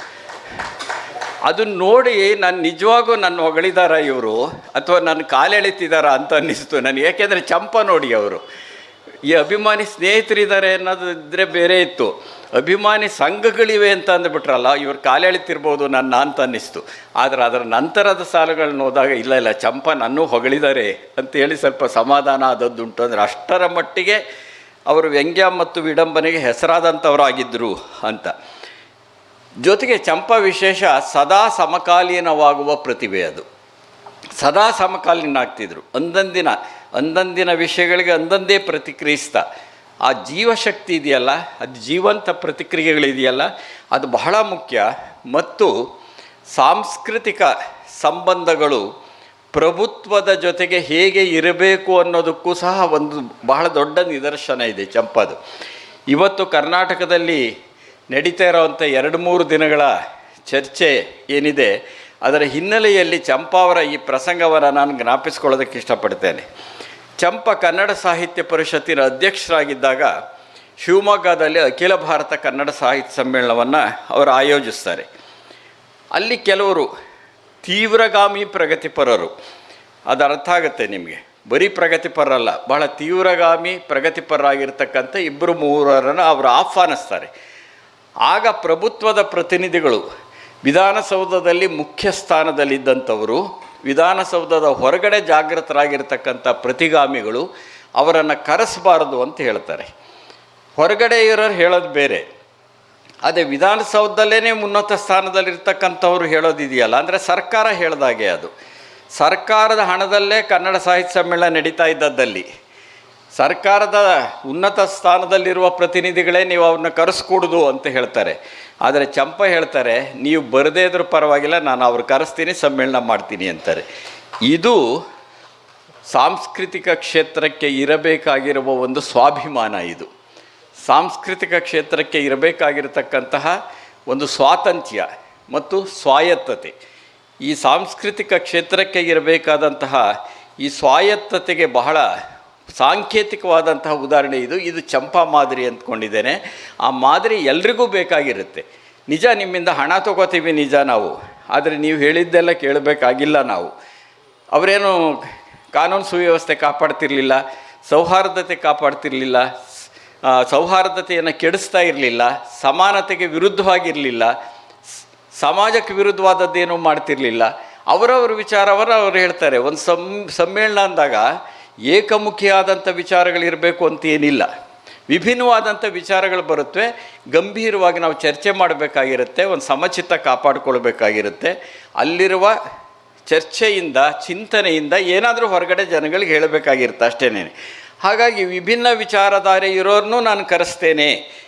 Speaker 1: ಅದನ್ನು ನೋಡಿ ನಾನು ನಿಜವಾಗೂ ನನ್ನ ಹೊಗಳಿದಾರ ಇವರು? ಅಥವಾ ನನ್ನ ಕಾಲೆಳಿತಿದಾರ ಅಂತ ಅನ್ನಿಸ್ತು ನನಗೆ. ಏಕೆಂದರೆ ಚಂಪ ನೋಡಿ ಅವರು. ಈ ಅಭಿಮಾನಿ ಸ್ನೇಹಿತರಿದ್ದಾರೆ ಅನ್ನೋದು ಇದ್ದರೆ ಬೇರೆ ಇತ್ತು. ಅಭಿಮಾನಿ ಸಂಘಗಳಿವೆ ಅಂತ ಅಂದ್ಬಿಟ್ರಲ್ಲ, ಇವ್ರು ಕಾಲೆಳಿತಿರ್ಬೋದು ನನ್ನ ಅಂತ ಅನ್ನಿಸ್ತು. ಆದರೆ ಅದರ ನಂತರದ ಸಾಲುಗಳನ್ನ ಹೋದಾಗ, ಇಲ್ಲ ಇಲ್ಲ, ಚಂಪ ನನ್ನೂ ಹೊಗಳಿದ್ದಾರೆ ಅಂತೇಳಿ ಸ್ವಲ್ಪ ಸಮಾಧಾನ ಆದದ್ದುಂಟು ಅಂದರೆ ಅಷ್ಟರ ಮಟ್ಟಿಗೆ ಅವರು ವ್ಯಂಗ್ಯ ಮತ್ತು ವಿಡಂಬನೆಗೆ ಹೆಸರಾದಂಥವರಾಗಿದ್ದರು ಅಂತ. ಜೊತೆಗೆ ಚಂಪ ವಿಶೇಷ ಸದಾ ಸಮಕಾಲೀನವಾಗುವ ಪ್ರತಿಭೆ ಅದು. ಸದಾ ಸಮಕಾಲೀನ ಆಗ್ತಿದ್ರು. ಒಂದೊಂದಿನ ಅಂದಂದಿನ ವಿಷಯಗಳಿಗೆ ಒಂದೊಂದೇ ಪ್ರತಿಕ್ರಿಯಿಸ್ತಾ. ಆ ಜೀವಶಕ್ತಿ ಇದೆಯಲ್ಲ, ಅದು ಜೀವಂತ ಪ್ರತಿಕ್ರಿಯೆಗಳಿದೆಯಲ್ಲ, ಅದು ಬಹಳ ಮುಖ್ಯ. ಮತ್ತು ಸಾಂಸ್ಕೃತಿಕ ಸಂಬಂಧಗಳು ಪ್ರಭುತ್ವದ ಜೊತೆಗೆ ಹೇಗೆ ಇರಬೇಕು ಅನ್ನೋದಕ್ಕೂ ಸಹ ಒಂದು ಬಹಳ ದೊಡ್ಡ ನಿದರ್ಶನ ಇದೆ ಚಂಪದು. ಇವತ್ತು ಕರ್ನಾಟಕದಲ್ಲಿ ನಡೀತಾ ಇರೋವಂಥ ಎರಡು ಮೂರು ದಿನಗಳ ಚರ್ಚೆ ಏನಿದೆ ಅದರ ಹಿನ್ನೆಲೆಯಲ್ಲಿ ಚಂಪಾವರ ಈ ಪ್ರಸಂಗವನ್ನು ನಾನು ಜ್ಞಾಪಿಸ್ಕೊಳ್ಳೋದಕ್ಕೆ ಇಷ್ಟಪಡ್ತೇನೆ. ಚಂಪ ಕನ್ನಡ ಸಾಹಿತ್ಯ ಪರಿಷತ್ತಿನ ಅಧ್ಯಕ್ಷರಾಗಿದ್ದಾಗ ಶಿವಮೊಗ್ಗದಲ್ಲಿ ಅಖಿಲ ಭಾರತ ಕನ್ನಡ ಸಾಹಿತ್ಯ ಸಮ್ಮೇಳನವನ್ನು ಅವರು ಆಯೋಜಿಸ್ತಾರೆ. ಅಲ್ಲಿ ಕೆಲವರು ತೀವ್ರಗಾಮಿ ಪ್ರಗತಿಪರರು. ಅದು ಅರ್ಥ ಆಗುತ್ತೆ ನಿಮಗೆ. ಬರೀ ಪ್ರಗತಿಪರಲ್ಲ ಬಹಳ ತೀವ್ರಗಾಮಿ ಪ್ರಗತಿಪರರಾಗಿರ್ತಕ್ಕಂಥ ಇಬ್ಬರು ಮೂವರನ್ನು ಅವರು ಆಹ್ವಾನಿಸ್ತಾರೆ. ಆಗ ಪ್ರಭುತ್ವದ ಪ್ರತಿನಿಧಿಗಳು ವಿಧಾನಸೌಧದಲ್ಲಿ ಮುಖ್ಯ ಸ್ಥಾನದಲ್ಲಿದ್ದಂಥವರು, ವಿಧಾನಸೌಧದ ಹೊರಗಡೆ ಜಾಗೃತರಾಗಿರ್ತಕ್ಕಂಥ ಪ್ರತಿಗಾಮಿಗಳು ಅವರನ್ನು ಕರೆಸಬಾರದು ಅಂತ ಹೇಳ್ತಾರೆ. ಹೊರಗಡೆ ಇರೋರು ಹೇಳೋದು ಬೇರೆ. ಅದೇ ವಿಧಾನಸೌಧದಲ್ಲೇ ಉನ್ನತ ಸ್ಥಾನದಲ್ಲಿರ್ತಕ್ಕಂಥವ್ರು ಹೇಳೋದಿದೆಯಲ್ಲ, ಅಂದರೆ ಸರ್ಕಾರ ಹೇಳ್ದಾಗೆ ಅದು. ಸರ್ಕಾರದ ಹಣದಲ್ಲೇ ಕನ್ನಡ ಸಾಹಿತ್ಯ ಸಮ್ಮೇಳನ ನಡೀತಾ ಇದ್ದದ್ದಲ್ಲಿ. ಸರ್ಕಾರದ ಉನ್ನತ ಸ್ಥಾನದಲ್ಲಿರುವ ಪ್ರತಿನಿಧಿಗಳೇ ನೀವು ಅವ್ರನ್ನ ಕರೆಸ್ಕೂಡುದು ಅಂತ ಹೇಳ್ತಾರೆ. ಆದರೆ ಚಂಪ ಹೇಳ್ತಾರೆ, ನೀವು ಬರದೇ ಇದ್ರೂ ಪರವಾಗಿಲ್ಲ, ನಾನು ಅವ್ರು ಕರೆಸ್ತೀನಿ, ಸಮ್ಮೇಳನ ಮಾಡ್ತೀನಿ ಅಂತಾರೆ. ಇದು ಸಾಂಸ್ಕೃತಿಕ ಕ್ಷೇತ್ರಕ್ಕೆ ಇರಬೇಕಾಗಿರುವ ಒಂದು ಸ್ವಾಭಿಮಾನ ಇದು. ಸಾಂಸ್ಕೃತಿಕ ಕ್ಷೇತ್ರಕ್ಕೆ ಇರಬೇಕಾಗಿರತಕ್ಕಂತಹ ಒಂದು ಸ್ವಾತಂತ್ರ್ಯ ಮತ್ತು ಸ್ವಾಯತ್ತತೆ. ಈ ಸಾಂಸ್ಕೃತಿಕ ಕ್ಷೇತ್ರಕ್ಕೆ ಇರಬೇಕಾದಂತಹ ಈ ಸ್ವಾಯತ್ತತೆಗೆ ಬಹಳ ಸಾಂಕೇತಿಕವಾದಂತಹ ಉದಾಹರಣೆ ಇದು. ಇದು ಚಂಪಾ ಮಾದರಿ ಅಂದ್ಕೊಂಡಿದ್ದೇನೆ. ಆ ಮಾದರಿ ಎಲ್ರಿಗೂ ಬೇಕಾಗಿರುತ್ತೆ. ನಿಜ ನಿಮ್ಮಿಂದ ಹಣ ತಗೋತೀವಿ ನಿಜ ನಾವು. ಆದರೆ ನೀವು ಹೇಳಿದ್ದೆಲ್ಲ ಕೇಳಬೇಕಾಗಿಲ್ಲ ನಾವು. ಅವರೇನು ಕಾನೂನು ಸುವ್ಯವಸ್ಥೆ ಕಾಪಾಡ್ತಿರಲಿಲ್ಲ, ಸೌಹಾರ್ದತೆ ಕಾಪಾಡ್ತಿರಲಿಲ್ಲ ಸೌಹಾರ್ದತೆಯನ್ನು ಕೆಡಿಸ್ತಾ ಇರಲಿಲ್ಲ, ಸಮಾನತೆಗೆ ವಿರುದ್ಧವಾಗಿರಲಿಲ್ಲ ಸಮಾಜಕ್ಕೆ ವಿರುದ್ಧವಾದದ್ದೇನೂ ಮಾಡ್ತಿರಲಿಲ್ಲ. ಅವರವ್ರ ವಿಚಾರವನ್ನು ಅವ್ರು ಹೇಳ್ತಾರೆ. ಒಂದು ಸಮ್, ಸಮ್ಮೇಳನ ಅಂದಾಗ ಏಕಮುಖಿಯಾದಂಥ ವಿಚಾರಗಳಿರಬೇಕು ಅಂತ ಏನಿಲ್ಲ ವಿಭಿನ್ನವಾದಂಥ ವಿಚಾರಗಳು ಬರುತ್ತವೆ ಗಂಭೀರವಾಗಿ ನಾವು ಚರ್ಚೆ ಮಾಡಬೇಕಾಗಿರುತ್ತೆ, ಒಂದು ಸಮಚಿತ್ತ ಕಾಪಾಡಿಕೊಳ್ಬೇಕಾಗಿರುತ್ತೆ. ಅಲ್ಲಿರುವ ಚರ್ಚೆಯಿಂದ, ಚಿಂತನೆಯಿಂದ ಏನಾದರೂ ಹೊರಗಡೆ ಜನಗಳಿಗೆ ಹೇಳಬೇಕಾಗಿರುತ್ತೆ ಅಷ್ಟೇನೆ. ಹಾಗಾಗಿ ವಿಭಿನ್ನ ವಿಚಾರಧಾರೆ ಇರೋರನ್ನೂ ನಾನು ಕರೆಸ್ತೇನೆ.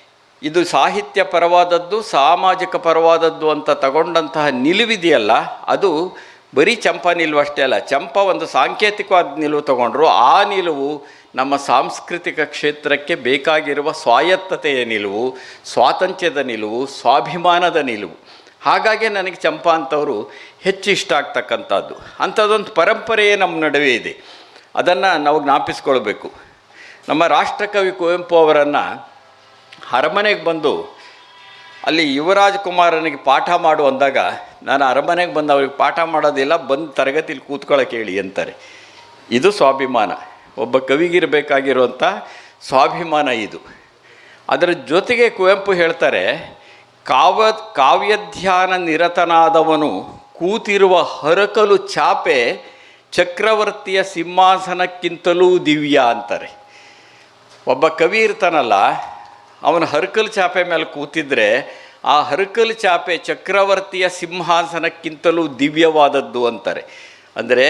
Speaker 1: ಇದು ಸಾಹಿತ್ಯ ಪರವಾದದ್ದು, ಸಾಮಾಜಿಕ ಪರವಾದದ್ದು ಅಂತ ತಗೊಂಡಂತಹ ನಿಲುವಿದೆಯಲ್ಲ, ಅದು ಬರೀ ಚಂಪ ನಿಲುವು ಅಷ್ಟೇ ಅಲ್ಲ, ಚಂಪ ಒಂದು ಸಾಂಕೇತಿಕವಾದ ನಿಲುವು ತಗೊಂಡ್ರು, ಆ ನಿಲುವು ನಮ್ಮ ಸಾಂಸ್ಕೃತಿಕ ಕ್ಷೇತ್ರಕ್ಕೆ ಬೇಕಾಗಿರುವ ಸ್ವಾಯತ್ತತೆಯ ನಿಲುವು, ಸ್ವಾತಂತ್ರ್ಯದ ನಿಲುವು, ಸ್ವಾಭಿಮಾನದ ನಿಲುವು. ಹಾಗಾಗಿ ನನಗೆ ಚಂಪಾ ಅಂತವರು ಹೆಚ್ಚು ಇಷ್ಟ ಆಗ್ತಕ್ಕಂಥದ್ದು. ಅಂಥದ್ದೊಂದು ಪರಂಪರೆಯೇ ನಮ್ಮ ನಡುವೆ ಇದೆ. ಅದನ್ನು ನಾವು ಜ್ಞಾಪಿಸ್ಕೊಳ್ಬೇಕು. ನಮ್ಮ ರಾಷ್ಟ್ರಕವಿ ಕುವೆಂಪು ಅವರನ್ನು ಅರಮನೆಗೆ ಬಂದು ಅಲ್ಲಿ ಯುವರಾಜ್ ಕುಮಾರನಿಗೆ ಪಾಠ ಮಾಡು ಅಂದಾಗ, ನಾನು ಅರಮನೆಗೆ ಬಂದು ಅವ್ರಿಗೆ ಪಾಠ ಮಾಡೋದಿಲ್ಲ, ಬಂದು ತರಗತಿಲಿ ಕೂತ್ಕೊಳ್ಳೋಕೆ ಹೇಳಿ, ಅಂತಾರೆ. ಇದು ಸ್ವಾಭಿಮಾನ. ಒಬ್ಬ ಕವಿಗಿರಬೇಕಾಗಿರುವಂಥ ಸ್ವಾಭಿಮಾನ ಇದು. ಅದರ ಜೊತೆಗೆ ಕುವೆಂಪು ಹೇಳ್ತಾರೆ ಕಾವ್ಯ ಕಾವ್ಯಧ್ಯಾನ ನಿರತನಾದವನು ಕೂತಿರುವ ಹರಕಲು ಚಾಪೆ ಚಕ್ರವರ್ತಿಯ ಸಿಂಹಾಸನಕ್ಕಿಂತಲೂ ದಿವ್ಯ, ಅಂತಾರೆ. ಒಬ್ಬ ಕವಿ ಇರ್ತಾನಲ್ಲ ಅವನ ಹರ್ಕಲ್ ಚಾಪೆ ಮೇಲೆ ಕೂತಿದ್ರೆ ಆ ಹರ್ಕಲ್ ಚಾಪೆ ಚಕ್ರವರ್ತಿಯ ಸಿಂಹಾಸನಕ್ಕಿಂತಲೂ ದಿವ್ಯವಾದದ್ದು ಅಂತಾರೆ. ಅಂದರೆ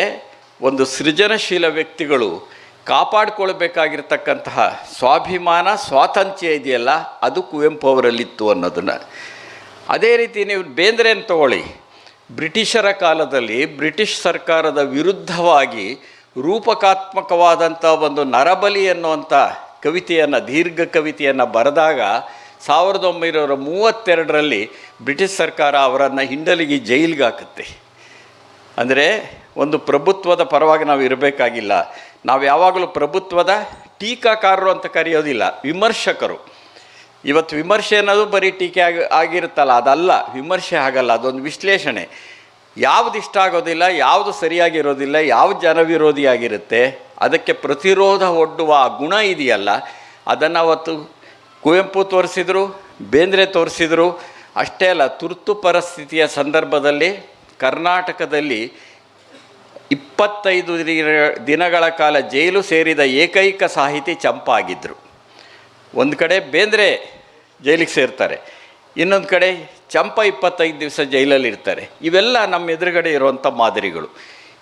Speaker 1: ಒಂದು ಸೃಜನಶೀಲ ವ್ಯಕ್ತಿಗಳು ಕಾಪಾಡಿಕೊಳ್ಬೇಕಾಗಿರ್ತಕ್ಕಂತಹ ಸ್ವಾಭಿಮಾನ, ಸ್ವಾತಂತ್ರ್ಯ ಇದೆಯಲ್ಲ, ಅದು ಕುವೆಂಪು ಅವರಲ್ಲಿತ್ತು ಅನ್ನೋದನ್ನು. ಅದೇ ರೀತಿ ನೀವು ಬೇಂದ್ರೆಯನ್ನು ತಗೊಳ್ಳಿ. ಬ್ರಿಟಿಷರ ಕಾಲದಲ್ಲಿ ಬ್ರಿಟಿಷ್ ಸರ್ಕಾರದ ವಿರುದ್ಧವಾಗಿ ರೂಪಕಾತ್ಮಕವಾದಂಥ ಒಂದು ನರಬಲಿ ಅನ್ನುವಂಥ ಕವಿತೆಯನ್ನು, ದೀರ್ಘ ಕವಿತೆಯನ್ನು ಬರೆದಾಗ ಸಾವಿರದ ಒಂಬೈನೂರ ಮೂವತ್ತೆರಡರಲ್ಲಿ ಬ್ರಿಟಿಷ್ ಸರ್ಕಾರ ಅವರನ್ನು ಹಿಂಡಲಿಗೆ ಜೈಲಿಗೆ ಹಾಕುತ್ತೆ. ಅಂದರೆ ಒಂದು ಪ್ರಭುತ್ವದ ಪರವಾಗಿ ನಾವು ಇರಬೇಕಾಗಿಲ್ಲ. ನಾವು ಯಾವಾಗಲೂ ಪ್ರಭುತ್ವದ ಟೀಕಾಕಾರರು ಅಂತ ಕರೆಯೋದಿಲ್ಲ, ವಿಮರ್ಶಕರು. ಇವತ್ತು ವಿಮರ್ಶೆ ಅನ್ನೋದು ಬರೀ ಟೀಕೆ ಆಗಿ, ಆಗಿರುತ್ತಲ್ಲ, ಅದಲ್ಲ. ವಿಮರ್ಶೆ ಆಗಲ್ಲ, ಅದೊಂದು ವಿಶ್ಲೇಷಣೆ. ಯಾವುದು ಇಷ್ಟ ಆಗೋದಿಲ್ಲ, ಯಾವುದು ಸರಿಯಾಗಿರೋದಿಲ್ಲ ಯಾವುದು ಜನವಿರೋಧಿಯಾಗಿರುತ್ತೆ ಅದಕ್ಕೆ ಪ್ರತಿರೋಧ ಒಡ್ಡುವ ಆ ಗುಣ ಇದೆಯಲ್ಲ, ಅದನ್ನು ಅವತ್ತು ಕುವೆಂಪು ತೋರಿಸಿದರು, ಬೇಂದ್ರೆ ತೋರಿಸಿದರು. ಅಷ್ಟೇ ಅಲ್ಲ, ತುರ್ತು ಪರಿಸ್ಥಿತಿಯ ಸಂದರ್ಭದಲ್ಲಿ ಕರ್ನಾಟಕದಲ್ಲಿ ಇಪ್ಪತ್ತೈದು ದಿನ- ದಿನಗಳ ಕಾಲ ಜೈಲು ಸೇರಿದ ಏಕೈಕ ಸಾಹಿತಿ ಚಂಪ ಆಗಿದ್ದರು ಒಂದು ಕಡೆ ಬೇಂದ್ರೆ ಜೈಲಿಗೆ ಸೇರ್ತಾರೆ. ಇನ್ನೊಂದು ಕಡೆ ಚಂಪ ಇಪ್ಪತ್ತೈದು ದಿವಸ ಜೈಲಲ್ಲಿ ಇರ್ತಾರೆ. ಇವೆಲ್ಲ ನಮ್ಮ ಎದುರುಗಡೆ ಇರುವಂಥ ಮಾದರಿಗಳು.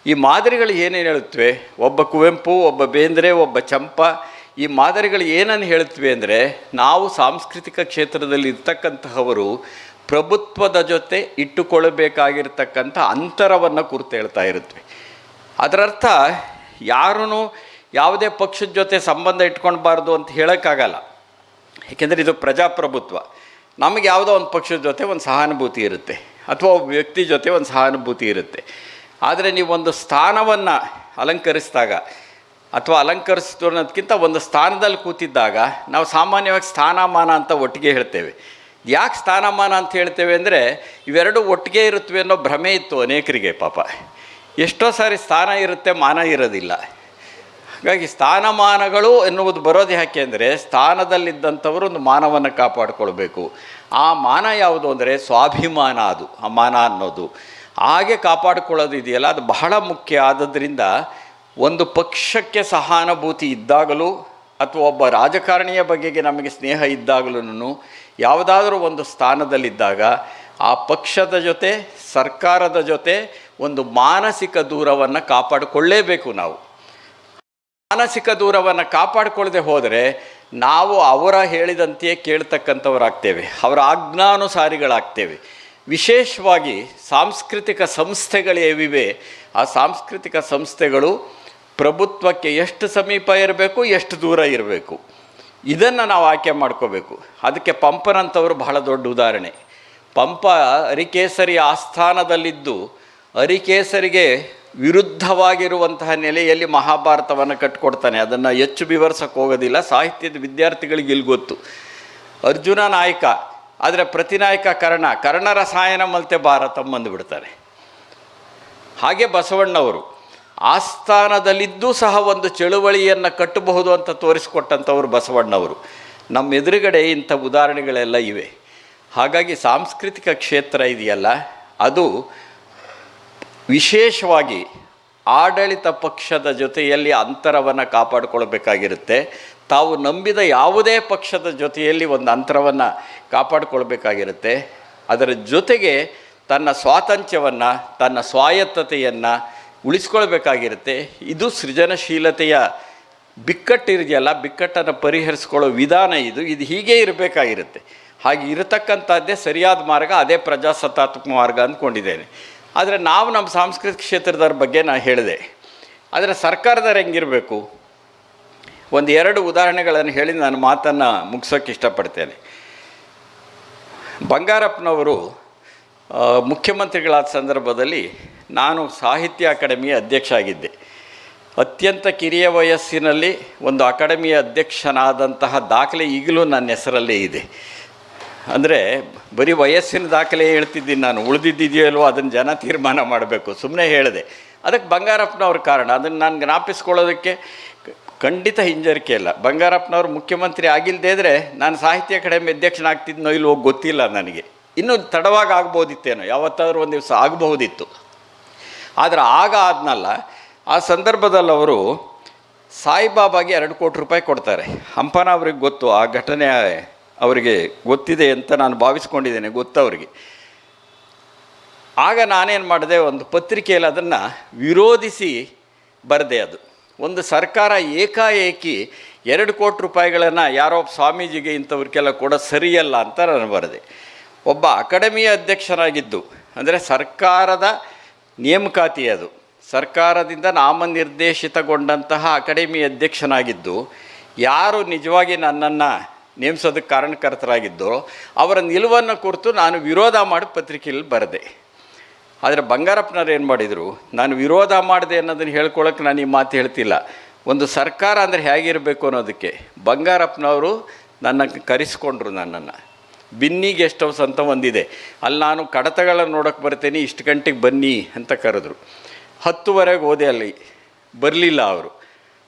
Speaker 1: ಈ ಮಾದರಿಗಳು ಏನೇನು ಹೇಳುತ್ತವೆ? ಒಬ್ಬ ಕುವೆಂಪು, ಒಬ್ಬ ಬೇಂದ್ರೆ, ಒಬ್ಬ ಚಂಪ. ಈ ಮಾದರಿಗಳು ಏನನ್ನು ಹೇಳುತ್ತವೆ ಅಂದರೆ, ನಾವು ಸಾಂಸ್ಕೃತಿಕ ಕ್ಷೇತ್ರದಲ್ಲಿ ಇರ್ತಕ್ಕಂತಹವರು ಪ್ರಭುತ್ವದ ಜೊತೆ ಇಟ್ಟುಕೊಳ್ಳಬೇಕಾಗಿರ್ತಕ್ಕಂಥ ಅಂತರವನ್ನು ಕುರಿತು ಹೇಳ್ತಾ ಇರುತ್ತವೆ. ಅದರರ್ಥ ಯಾರೂ ಯಾವುದೇ ಪಕ್ಷದ ಜೊತೆ ಸಂಬಂಧ ಇಟ್ಕೊಳ್ಬಾರ್ದು ಅಂತ ಹೇಳೋಕ್ಕಾಗಲ್ಲ. ಏಕೆಂದರೆ ಇದು ಪ್ರಜಾಪ್ರಭುತ್ವ. ನಮಗೆ ಯಾವುದೋ ಒಂದು ಪಕ್ಷದ ಜೊತೆ ಒಂದು ಸಹಾನುಭೂತಿ ಇರುತ್ತೆ ಅಥವಾ ಒಬ್ಬ ವ್ಯಕ್ತಿ ಜೊತೆ ಒಂದು ಸಹಾನುಭೂತಿ ಇರುತ್ತೆ. ಆದರೆ ನೀವು ಒಂದು ಸ್ಥಾನವನ್ನು ಅಲಂಕರಿಸಿದಾಗ ಅಥವಾ ಅಲಂಕರಿಸಿತು ಅನ್ನೋದಕ್ಕಿಂತ ಒಂದು ಸ್ಥಾನದಲ್ಲಿ ಕೂತಿದ್ದಾಗ ನಾವು ಸಾಮಾನ್ಯವಾಗಿ ಸ್ಥಾನಮಾನ ಅಂತ ಒಟ್ಟಿಗೆ ಹೇಳ್ತೇವೆ. ಯಾಕೆ ಸ್ಥಾನಮಾನ ಅಂತ ಹೇಳ್ತೇವೆ ಅಂದರೆ ಇವೆರಡು ಒಟ್ಟಿಗೆ ಇರುತ್ತವೆ ಅನ್ನೋ ಭ್ರಮೆ ಇತ್ತು ಅನೇಕರಿಗೆ ಪಾಪ. ಎಷ್ಟೋ ಸಾರಿ ಸ್ಥಾನ ಇರುತ್ತೆ, ಮಾನ ಇರೋದಿಲ್ಲ. ಹಾಗಾಗಿ ಸ್ಥಾನಮಾನಗಳು ಎನ್ನುವುದು ಬರೋದು ಯಾಕೆ ಅಂದರೆ ಸ್ಥಾನದಲ್ಲಿದ್ದಂಥವರು ಒಂದು ಮಾನವನ್ನು ಕಾಪಾಡಿಕೊಳ್ಬೇಕು. ಆ ಮಾನ ಯಾವುದು ಅಂದರೆ ಸ್ವಾಭಿಮಾನ ಅದು, ಆ ಮಾನ ಅನ್ನೋದು. ಹಾಗೆ ಕಾಪಾಡಿಕೊಳ್ಳೋದು ಇದೆಯಲ್ಲ, ಅದು ಬಹಳ ಮುಖ್ಯ. ಆದ್ದರಿಂದ ಒಂದು ಪಕ್ಷಕ್ಕೆ ಸಹಾನುಭೂತಿ ಇದ್ದಾಗಲೂ ಅಥವಾ ಒಬ್ಬ ರಾಜಕಾರಣಿಯ ಬಗೆಗೆ ನಮಗೆ ಸ್ನೇಹ ಇದ್ದಾಗಲೂ ಯಾವುದಾದರೂ ಒಂದು ಸ್ಥಾನದಲ್ಲಿದ್ದಾಗ ಆ ಪಕ್ಷದ ಜೊತೆ, ಸರ್ಕಾರದ ಜೊತೆ ಒಂದು ಮಾನಸಿಕ ದೂರವನ್ನು ಕಾಪಾಡಿಕೊಳ್ಳೇಬೇಕು ನಾವು. ಮಾನಸಿಕ ದೂರವನ್ನು ಕಾಪಾಡಿಕೊಳ್ಳದೆ ಹೋದರೆ ನಾವು ಅವರ ಹೇಳಿದಂತೆಯೇ ಕೇಳ್ತಕ್ಕಂಥವರಾಗ್ತೇವೆ. ಅವರ ಆಜ್ಞಾನುಸಾರಿಗಳಾಗ್ತೇವೆ. ವಿಶೇಷವಾಗಿ ಸಾಂಸ್ಕೃತಿಕ ಸಂಸ್ಥೆಗಳೇವಿವೆ ಆ ಸಾಂಸ್ಕೃತಿಕ ಸಂಸ್ಥೆಗಳು ಪ್ರಭುತ್ವಕ್ಕೆ ಎಷ್ಟು ಸಮೀಪ ಇರಬೇಕು, ಎಷ್ಟು ದೂರ ಇರಬೇಕು. ಇದನ್ನು ನಾವು ಆಯ್ಕೆ ಮಾಡ್ಕೋಬೇಕು. ಅದಕ್ಕೆ ಪಂಪನಂಥವರು ಬಹಳ ದೊಡ್ಡ ಉದಾಹರಣೆ. ಪಂಪ ಅರಿಕೇಸರಿ ಆಸ್ಥಾನದಲ್ಲಿದ್ದು ಅರಿಕೇಸರಿಗೆ ವಿರುದ್ಧವಾಗಿರುವಂತಹ ನೆಲೆಯಲ್ಲಿ ಮಹಾಭಾರತವನ್ನು ಕಟ್ಕೊಡ್ತಾನೆ. ಅದನ್ನು ಹೆಚ್ಚು ವಿವರಿಸೋಕೆ ಹೋಗೋದಿಲ್ಲ. ಸಾಹಿತ್ಯದ ವಿದ್ಯಾರ್ಥಿಗಳಿಗೆ ಇಲ್ಲಿ ಗೊತ್ತು. ಅರ್ಜುನ ನಾಯಕ, ಆದರೆ ಪ್ರತಿನಾಯಕ ಕರ್ಣ ಕರ್ಣ ರಸಾಯನ ಮಲ್ತೆ ಭಾರತ ಬಂದುಬಿಡ್ತಾರೆ. ಹಾಗೆ ಬಸವಣ್ಣವರು, ಆಸ್ಥಾನದಲ್ಲಿದ್ದೂ ಸಹ ಒಂದು ಚಳುವಳಿಯನ್ನು ಕಟ್ಟಬಹುದು ಅಂತ ತೋರಿಸಿಕೊಟ್ಟಂಥವ್ರು ಬಸವಣ್ಣವರು. ನಮ್ಮ ಎದುರುಗಡೆ ಇಂಥ ಉದಾಹರಣೆಗಳೆಲ್ಲ ಇವೆ. ಹಾಗಾಗಿ ಸಾಂಸ್ಕೃತಿಕ ಕ್ಷೇತ್ರ ಇದೆಯಲ್ಲ, ಅದು ವಿಶೇಷವಾಗಿ ಆಡಳಿತ ಪಕ್ಷದ ಜೊತೆಯಲ್ಲಿ ಅಂತರವನ್ನು ಕಾಪಾಡಿಕೊಳ್ಬೇಕಾಗಿರುತ್ತೆ. ತಾವು ನಂಬಿದ ಯಾವುದೇ ಪಕ್ಷದ ಜೊತೆಯಲ್ಲಿ ಒಂದು ಅಂತರವನ್ನು ಕಾಪಾಡಿಕೊಳ್ಬೇಕಾಗಿರುತ್ತೆ. ಅದರ ಜೊತೆಗೆ ತನ್ನ ಸ್ವಾತಂತ್ರ್ಯವನ್ನು, ತನ್ನ ಸ್ವಾಯತ್ತತೆಯನ್ನು ಉಳಿಸ್ಕೊಳ್ಬೇಕಾಗಿರುತ್ತೆ. ಇದು ಸೃಜನಶೀಲತೆಯ ಬಿಕ್ಕಟ್ಟಿದೆಯಲ್ಲ ಬಿಕ್ಕಟ್ಟನ್ನು ಪರಿಹರಿಸ್ಕೊಳ್ಳೋ ವಿಧಾನ ಇದು. ಇದು ಹೀಗೇ ಇರಬೇಕಾಗಿರುತ್ತೆ. ಹಾಗೆ ಇರತಕ್ಕಂಥದ್ದೇ ಸರಿಯಾದ ಮಾರ್ಗ, ಅದೇ ಪ್ರಜಾಸತ್ತಾತ್ಮಕ ಮಾರ್ಗ ಅಂದ್ಕೊಂಡಿದ್ದೇನೆ. ಆದರೆ ನಾವು ನಮ್ಮ ಸಾಂಸ್ಕೃತಿಕ ಕ್ಷೇತ್ರದವ್ರ ಬಗ್ಗೆ ನಾನು ಹೇಳಿದೆ. ಆದರೆ ಸರ್ಕಾರದವ್ರು ಹೆಂಗಿರಬೇಕು? ಒಂದು ಎರಡು ಉದಾಹರಣೆಗಳನ್ನು ಹೇಳಿ ನಾನು ಮಾತನ್ನು ಮುಗಿಸೋಕ್ಕೆ ಇಷ್ಟಪಡ್ತೇನೆ. ಬಂಗಾರಪ್ಪನವರು ಮುಖ್ಯಮಂತ್ರಿಗಳಾದ ಸಂದರ್ಭದಲ್ಲಿ ನಾನು ಸಾಹಿತ್ಯ ಅಕಾಡೆಮಿಯ ಅಧ್ಯಕ್ಷ ಆಗಿದ್ದೆ ಅತ್ಯಂತ ಕಿರಿಯ ವಯಸ್ಸಿನಲ್ಲಿ ಒಂದು ಅಕಾಡೆಮಿಯ ಅಧ್ಯಕ್ಷನಾದಂತಹ ದಾಖಲೆ ಈಗಲೂ ನನ್ನ ಹೆಸರಲ್ಲೇ ಇದೆ. ಅಂದರೆ ಬರೀ ವಯಸ್ಸಿನ ದಾಖಲೆ ಹೇಳ್ತಿದ್ದೀನಿ ನಾನು. ಉಳಿದಿದ್ದಿದೆಯಲ್ವೋ ಅದನ್ನು ಜನ ತೀರ್ಮಾನ ಮಾಡಬೇಕು. ಸುಮ್ಮನೆ ಹೇಳಿದೆ. ಅದಕ್ಕೆ ಬಂಗಾರಪ್ಪನವ್ರ ಕಾರಣ. ಅದನ್ನು ನಾನು ಜ್ಞಾಪಿಸ್ಕೊಳ್ಳೋದಕ್ಕೆ ಖಂಡಿತ ಹಿಂಜರಿಕೆ ಇಲ್ಲ. ಬಂಗಾರಪ್ಪನವ್ರು ಮುಖ್ಯಮಂತ್ರಿ ಆಗಿಲ್ಲದೇ ಇದ್ದರೆ ನಾನು ಸಾಹಿತ್ಯ ಅಕಾಡೆಮಿ ಅಧ್ಯಕ್ಷನಾಗ್ತಿದ್ನೋ ಇಲ್ವೋ ಗೊತ್ತಿಲ್ಲ ನನಗೆ. ಇನ್ನೂ ತಡವಾಗಿ ಆಗ್ಬೋದಿತ್ತೇನೋ. ಯಾವತ್ತಾದರೂ ಒಂದು ದಿವಸ ಆಗಬಹುದಿತ್ತು. ಆದರೆ ಆಗ ಆದ್ನಲ್ಲ, ಆ ಸಂದರ್ಭದಲ್ಲಿ ಅವರು ಸಾಯಿಬಾಬಾಗೆ ಎರಡು ಕೋಟಿ ರೂಪಾಯಿ ಕೊಡ್ತಾರೆ. ಹಂಪನ ಅವ್ರಿಗೆ ಗೊತ್ತು, ಆ ಘಟನೆ ಅವರಿಗೆ ಗೊತ್ತಿದೆ ಅಂತ ನಾನು ಭಾವಿಸ್ಕೊಂಡಿದ್ದೇನೆ ಗೊತ್ತು ಅವರಿಗೆ ಆಗ ನಾನೇನು ಮಾಡಿದೆ, ಒಂದು ಪತ್ರಿಕೆಯಲ್ಲಿ ಅದನ್ನು ವಿರೋಧಿಸಿ ಬರೆದೆ ಅದು. ಒಂದು ಸರ್ಕಾರ ಏಕಾಏಕಿ ಎರಡು ಕೋಟಿ ರೂಪಾಯಿಗಳನ್ನು ಯಾರೋ ಸ್ವಾಮೀಜಿಗೆ ಇಂಥವ್ರಿಗೆಲ್ಲ ಕೂಡ ಸರಿಯಲ್ಲ ಅಂತ ನಾನು ಬರೆದೆ. ಒಬ್ಬ ಅಕಾಡೆಮಿಯ ಅಧ್ಯಕ್ಷರಾಗಿದ್ದು, ಅಂದರೆ ಸರ್ಕಾರದ ನೇಮಕಾತಿ ಅದು. ಸರ್ಕಾರದಿಂದ ನಾಮನಿರ್ದೇಶಿತಗೊಂಡಂತಹ ಅಕಾಡೆಮಿ ಅಧ್ಯಕ್ಷನಾಗಿದ್ದು, ಯಾರು ನಿಜವಾಗಿ ನನ್ನನ್ನು ನೇಮಿಸೋದಕ್ಕೆ ಕಾರಣಕರ್ತರಾಗಿದ್ದೋ, ಅವರ ನಿಲುವನ್ನು ಕುರಿತು ನಾನು ವಿರೋಧ ಮಾಡಿ ಪತ್ರಿಕೆಯಲ್ಲಿ ಬರೆದೆ. ಆದರೆ ಬಂಗಾರಪ್ಪನವ್ರು ಏನು ಮಾಡಿದರು, ನಾನು ವಿರೋಧ ಮಾಡಿದೆ ಅನ್ನೋದನ್ನು ಹೇಳ್ಕೊಳ್ಳೋಕೆ ನಾನು ಈ ಮಾತು ಹೇಳ್ತಿಲ್ಲ. ಒಂದು ಸರ್ಕಾರ ಅಂದರೆ ಹೇಗಿರಬೇಕು ಅನ್ನೋದಕ್ಕೆ ಬಂಗಾರಪ್ಪನವರು ನನ್ನ ಕರೆಸ್ಕೊಂಡ್ರು ನನ್ನನ್ನು. ಬಿನ್ನಿ ಗೆಸ್ಟ್ ಹೌಸ್ ಅಂತ ಒಂದಿದೆ ಅಲ್ಲಿ ನಾನು ಕಡತಗಳನ್ನು ನೋಡೋಕ್ಕೆ ಬರ್ತೇನೆ, ಇಷ್ಟು ಗಂಟೆಗೆ ಬನ್ನಿ ಅಂತ ಕರೆದ್ರು. ಹತ್ತುವರೆಗೆ ಓದೆ ಅಲ್ಲಿ, ಬರಲಿಲ್ಲ ಅವರು.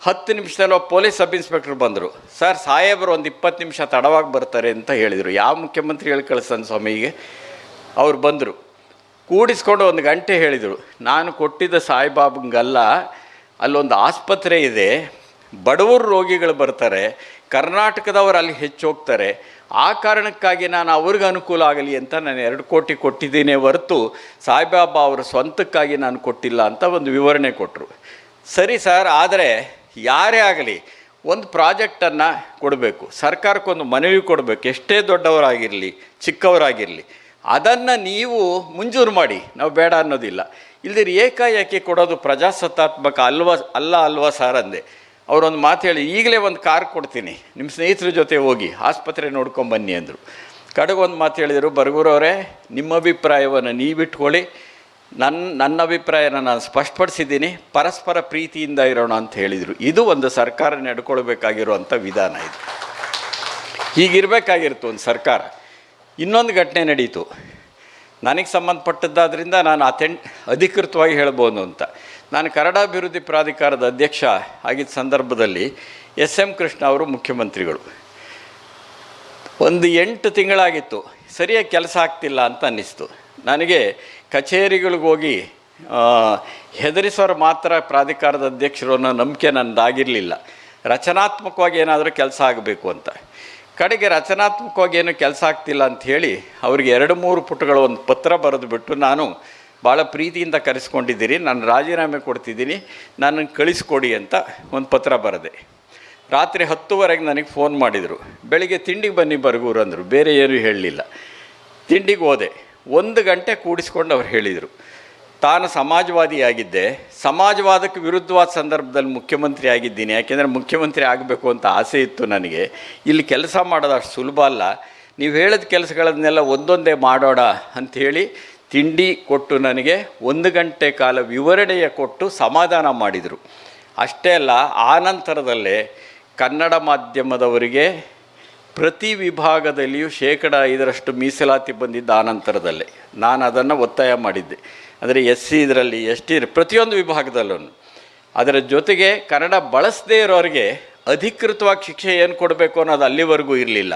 Speaker 1: ಹತ್ತು ನಿಮಿಷದಲ್ಲಿ ಪೊಲೀಸ್ ಸಬ್ ಇನ್ಸ್ಪೆಕ್ಟರ್ ಬಂದರು. ಸರ್, ಸಾಹೇಬರು ಒಂದು ಇಪ್ಪತ್ತು ನಿಮಿಷ ತಡವಾಗಿ ಬರ್ತಾರೆ ಅಂತ ಹೇಳಿದರು. ಯಾವ ಮುಖ್ಯಮಂತ್ರಿ ಹೇಳಿ ಕಳಿಸ್ತಾನೆ ಸ್ವಾಮಿಗೆ ಅವ್ರು ಬಂದರು. ಕೂಡಿಸ್ಕೊಂಡು ಒಂದು ಗಂಟೆ ಹೇಳಿದರು. ನಾನು ಕೊಟ್ಟಿದ್ದ ಸಾಯಿಬಾಬಂಗಲ್ಲ, ಅಲ್ಲೊಂದು ಆಸ್ಪತ್ರೆ ಇದೆ. ಬಡವರು ರೋಗಿಗಳು ಬರ್ತಾರೆ. ಕರ್ನಾಟಕದವರು ಅಲ್ಲಿ ಹೆಚ್ಚು ಹೋಗ್ತಾರೆ. ಆ ಕಾರಣಕ್ಕಾಗಿ ನಾನು ಅವ್ರಿಗೆ ಅನುಕೂಲ ಆಗಲಿ ಅಂತ ನಾನು ಎರಡು ಕೋಟಿ ಕೊಟ್ಟಿದ್ದೀನಿ ಹೊರತು ಸಾಯಿಬಾಬಾ ಅವರ ಸ್ವಂತಕ್ಕಾಗಿ ನಾನು ಕೊಟ್ಟಿಲ್ಲ ಅಂತ ಒಂದು ವಿವರಣೆ ಕೊಟ್ಟರು. ಸರಿ ಸರ್, ಆದರೆ ಯಾರೇ ಆಗಲಿ ಒಂದು ಪ್ರಾಜೆಕ್ಟನ್ನು ಕೊಡಬೇಕು, ಸರ್ಕಾರಕ್ಕೊಂದು ಮನವಿ ಕೊಡಬೇಕು, ಎಷ್ಟೇ ದೊಡ್ಡವರಾಗಿರಲಿ, ಚಿಕ್ಕವರಾಗಿರಲಿ, ಅದನ್ನು ನೀವು ಮುಂಜೂರು ಮಾಡಿ. ನಾವು ಬೇಡ ಅನ್ನೋದಿಲ್ಲ. ಇಲ್ದಿರ ಏಕಾಏಕಿ ಕೊಡೋದು ಪ್ರಜಾಸತ್ತಾತ್ಮಕ ಅಲ್ವ, ಅಲ್ಲ ಅಲ್ವಾ ಸರ್ ಅಂದೆ ಅವರೊಂದು ಮಾತು ಹೇಳಿ, ಈಗಲೇ ಒಂದು ಕಾರ್ ಕೊಡ್ತೀನಿ, ನಿಮ್ಮ ಸ್ನೇಹಿತರ ಜೊತೆ ಹೋಗಿ, ಆಸ್ಪತ್ರೆ ನೋಡ್ಕೊಂಬನ್ನಿ ಅಂದರು. ಒಂದು ಮಾತು ಹೇಳಿದರು ಬರ್ಗೂರವರೇ ನಿಮ್ಮ ಅಭಿಪ್ರಾಯವನ್ನು ನೀವಿಟ್ಕೊಳ್ಳಿ ನನ್ನ ನನ್ನ ಅಭಿಪ್ರಾಯನ ನಾನು ಸ್ಪಷ್ಟಪಡಿಸಿದ್ದೀನಿ. ಪರಸ್ಪರ ಪ್ರೀತಿಯಿಂದ ಇರೋಣ ಅಂತ ಹೇಳಿದರು. ಇದು ಒಂದು ಸರ್ಕಾರ ನಡ್ಕೊಳ್ಬೇಕಾಗಿರುವಂಥ ವಿಧಾನ ಇದು. ಹೀಗಿರಬೇಕಾಗಿತ್ತು ಒಂದು ಸರ್ಕಾರ. ಇನ್ನೊಂದು ಘಟನೆ ನಡೀತು. ನನಗೆ ಸಂಬಂಧಪಟ್ಟದ್ದಾದ್ರಿಂದ ನಾನು ಅಥೆಂಟ್ ಅಧಿಕೃತವಾಗಿ ಹೇಳ್ಬೋದು ಅಂತ. ನಾನು ಕನ್ನಡ ಅಭಿವೃದ್ಧಿ ಪ್ರಾಧಿಕಾರದ ಅಧ್ಯಕ್ಷ ಆಗಿದ್ದ ಸಂದರ್ಭದಲ್ಲಿ ಎಸ್ ಎಂ ಕೃಷ್ಣ ಅವರು ಮುಖ್ಯಮಂತ್ರಿಗಳು. ಒಂದು ಎಂಟು ತಿಂಗಳಾಗಿತ್ತು. ಸರಿಯಾಗಿ ಕೆಲಸ ಆಗ್ತಿಲ್ಲ ಅಂತ ಅನ್ನಿಸ್ತು. ನನಗೆ ಕಚೇರಿಗಳಿಗೆ ಹೋಗಿ ಆ, ಹೆದರಿಸೋರು ಮಾತ್ರ ಪ್ರಾಧಿಕಾರದ ಅಧ್ಯಕ್ಷರು ಅನ್ನೋ ನಂಬಿಕೆ ನನ್ನದಾಗಿರಲಿಲ್ಲ ರಚನಾತ್ಮಕವಾಗಿ ಏನಾದರೂ ಕೆಲಸ ಆಗಬೇಕು ಅಂತ. ಕಡೆಗೆ ರಚನಾತ್ಮಕವಾಗಿ ಏನೂ ಕೆಲಸ ಆಗ್ತಿಲ್ಲ ಹೇಳಿ ಅವ್ರಿಗೆ ಎರಡು ಮೂರು ಪುಟಗಳ ಒಂದು ಪತ್ರ ಬರೆದು ಬಿಟ್ಟು ನಾನು ಭಾಳ ಪ್ರೀತಿಯಿಂದ ಕರೆಸ್ಕೊಂಡಿದ್ದೀರಿ ನಾನು ರಾಜೀನಾಮೆ ಕೊಡ್ತಿದ್ದೀನಿ. ನನ್ನನ್ನು ಕಳಿಸ್ಕೊಡಿ ಅಂತ ಒಂದು ಪತ್ರ ಬರೆದೆ. ರಾತ್ರಿ ಹತ್ತುವರೆಗೆ ನನಗೆ ಫೋನ್ ಮಾಡಿದರು. ಬೆಳಿಗ್ಗೆ ತಿಂಡಿಗೆ ಬನ್ನಿ ಬರ್ಗೂರು ಅಂದರು. ಬೇರೆ ಏನೂ ಹೇಳಲಿಲ್ಲ. ತಿಂಡಿಗೆ ಹೋದೆ. ಒಂದು ಗಂಟೆ ಕೂಡಿಸ್ಕೊಂಡು ಅವ್ರು ಹೇಳಿದರು. ತಾನು ಸಮಾಜವಾದಿಯಾಗಿದ್ದೆ. ಸಮಾಜವಾದಕ್ಕೆ ವಿರುದ್ಧವಾದ ಸಂದರ್ಭದಲ್ಲಿ ಮುಖ್ಯಮಂತ್ರಿ ಆಗಿದ್ದೀನಿ. ಯಾಕೆಂದರೆ ಮುಖ್ಯಮಂತ್ರಿ ಆಗಬೇಕು ಅಂತ ಆಸೆ ಇತ್ತು ನನಗೆ. ಇಲ್ಲಿ ಕೆಲಸ ಮಾಡೋದು ಅಷ್ಟು ಸುಲಭ ಅಲ್ಲ. ನೀವು ಹೇಳಿದ ಕೆಲಸಗಳನ್ನೆಲ್ಲ ಒಂದೊಂದೇ ಮಾಡೋಣ ಅಂಥೇಳಿ ತಿಂಡಿ ಕೊಟ್ಟು ನನಗೆ ಒಂದು ಗಂಟೆ ಕಾಲ ವಿವರಣೆಯ ಕೊಟ್ಟು ಸಮಾಧಾನ ಮಾಡಿದರು. ಅಷ್ಟೇ ಅಲ್ಲ, ಆ ನಂತರದಲ್ಲೇ ಕನ್ನಡ ಮಾಧ್ಯಮದವರಿಗೆ ಪ್ರತಿ ವಿಭಾಗದಲ್ಲಿಯೂ ಶೇಕಡ ಐದರಷ್ಟು ಮೀಸಲಾತಿ ಬಂದಿದ್ದ ಆ ನಾನು ಅದನ್ನು ಒತ್ತಾಯ ಮಾಡಿದ್ದೆ. ಅಂದರೆ ಎಸ್ ಸಿ ಇದರಲ್ಲಿ, ಎಸ್ ಟಿ ಪ್ರತಿಯೊಂದು ವಿಭಾಗದಲ್ಲೂ ಅದರ ಜೊತೆಗೆ ಕನ್ನಡ ಬಳಸದೇ ಇರೋರಿಗೆ ಅಧಿಕೃತವಾಗಿ ಶಿಕ್ಷೆ ಏನು ಕೊಡಬೇಕು ಅನ್ನೋದು ಅಲ್ಲಿವರೆಗೂ ಇರಲಿಲ್ಲ.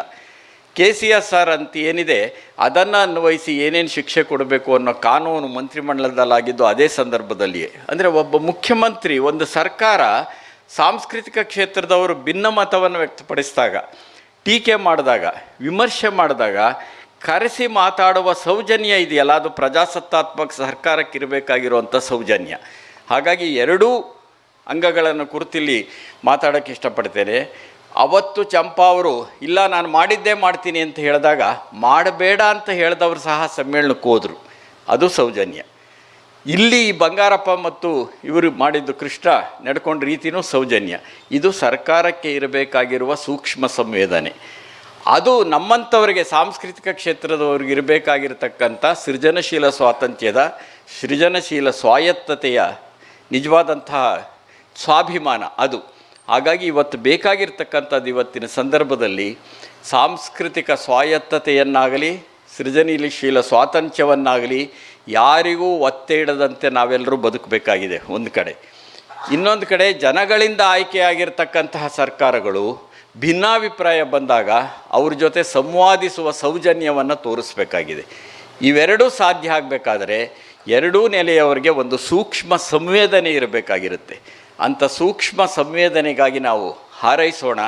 Speaker 1: ಕೆ ಸಿ ಎಸ್ ಆರ್ ಅಂತ ಏನಿದೆ, ಅದನ್ನು ಅನ್ವಯಿಸಿ ಏನೇನು ಶಿಕ್ಷೆ ಕೊಡಬೇಕು ಅನ್ನೋ ಕಾನೂನು ಮಂತ್ರಿಮಂಡಲದಲ್ಲಾಗಿದ್ದು ಅದೇ ಸಂದರ್ಭದಲ್ಲಿಯೇ. ಅಂದರೆ ಒಬ್ಬ ಮುಖ್ಯಮಂತ್ರಿ, ಒಂದು ಸರ್ಕಾರ ಸಾಂಸ್ಕೃತಿಕ ಕ್ಷೇತ್ರದವರು ಭಿನ್ನಮತವನ್ನು ವ್ಯಕ್ತಪಡಿಸಿದಾಗ ಟೀಕೆ ಮಾಡಿದಾಗ, ವಿಮರ್ಶೆ ಮಾಡಿದಾಗ, ಕರೆಸಿ ಮಾತಾಡುವ ಸೌಜನ್ಯ ಇದೆಯಲ್ಲ, ಅದು ಪ್ರಜಾಸತ್ತಾತ್ಮಕ ಸರ್ಕಾರಕ್ಕೆ ಇರಬೇಕಾಗಿರುವಂಥ ಸೌಜನ್ಯ. ಹಾಗಾಗಿ ಎರಡೂ ಅಂಗಗಳನ್ನು ಕುರಿತಿಲ್ಲಿ ಮಾತಾಡೋಕ್ಕೆ ಇಷ್ಟಪಡ್ತೇನೆ. ಅವತ್ತು ಚಂಪಾ ಅವರು, ಇಲ್ಲ, ನಾನು ಮಾಡಿದ್ದೇ ಮಾಡ್ತೀನಿ ಅಂತ ಹೇಳಿದಾಗ, ಮಾಡಬೇಡ ಅಂತ ಹೇಳಿದವರು ಸಹ ಸಮ್ಮೇಳನಕ್ಕೆ ಹೋದರು. ಅದು ಸೌಜನ್ಯ. ಇಲ್ಲಿ ಬಂಗಾರಪ್ಪ ಮತ್ತು ಇವರು ಮಾಡಿದ್ದು ಕೃಷ್ಣ ನಡ್ಕೊಂಡ ರೀತಿಯೂ ಸೌಜನ್ಯ. ಇದು ಸರ್ಕಾರಕ್ಕೆ ಇರಬೇಕಾಗಿರುವ ಸೂಕ್ಷ್ಮ ಸಂವೇದನೆ. ಅದು ನಮ್ಮಂಥವರಿಗೆ ಸಾಂಸ್ಕೃತಿಕ ಕ್ಷೇತ್ರದವ್ರಿಗೆ ಇರಬೇಕಾಗಿರ್ತಕ್ಕಂಥ ಸೃಜನಶೀಲ ಸ್ವಾತಂತ್ರ್ಯದ, ಸೃಜನಶೀಲ ಸ್ವಾಯತ್ತತೆಯ ನಿಜವಾದಂತಹ ಸ್ವಾಭಿಮಾನ ಅದು. ಹಾಗಾಗಿ ಇವತ್ತು ಬೇಕಾಗಿರ್ತಕ್ಕಂಥದ್ದು ಇವತ್ತಿನ ಸಂದರ್ಭದಲ್ಲಿ ಸಾಂಸ್ಕೃತಿಕ ಸ್ವಾಯತ್ತತೆಯನ್ನಾಗಲಿ, ಸೃಜನಶೀಲ ಸ್ವಾತಂತ್ರ್ಯವನ್ನಾಗಲಿ ಯಾರಿಗೂ ಒತ್ತೆ ಇಡದಂತೆ ನಾವೆಲ್ಲರೂ ಬದುಕಬೇಕಾಗಿದೆ ಒಂದು ಕಡೆ. ಇನ್ನೊಂದು ಕಡೆ ಜನಗಳಿಂದ ಆಯ್ಕೆಯಾಗಿರ್ತಕ್ಕಂತಹ ಸರ್ಕಾರಗಳು ಭಿನ್ನಾಭಿಪ್ರಾಯ ಬಂದಾಗ ಅವ್ರ ಜೊತೆ ಸಂವಾದಿಸುವ ಸೌಜನ್ಯವನ್ನು ತೋರಿಸ್ಬೇಕಾಗಿದೆ. ಇವೆರಡೂ ಸಾಧ್ಯ ಆಗಬೇಕಾದರೆ ಎರಡೂ ನೆಲೆಯವರಿಗೆ ಒಂದು ಸೂಕ್ಷ್ಮ ಸಂವೇದನೆ ಇರಬೇಕಾಗಿರುತ್ತೆ. ಅಂಥ ಸೂಕ್ಷ್ಮ ಸಂವೇದನೆಗಾಗಿ ನಾವು ಹಾರೈಸೋಣ.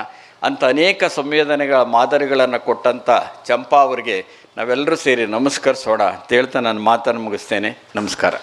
Speaker 1: ಅಂಥ ಅನೇಕ ಸಂವೇದನೆಗಳ ಮಾದರಿಗಳನ್ನು ಕೊಟ್ಟಂಥ ಚಂಪಾ ಅವರಿಗೆ ನಾವೆಲ್ಲರೂ ಸೇರಿ ನಮಸ್ಕರಿಸೋಣ ಅಂತ ಹೇಳ್ತಾ ನಾನು ಮಾತನ್ನು ಮುಗಿಸ್ತೇನೆ. ನಮಸ್ಕಾರ.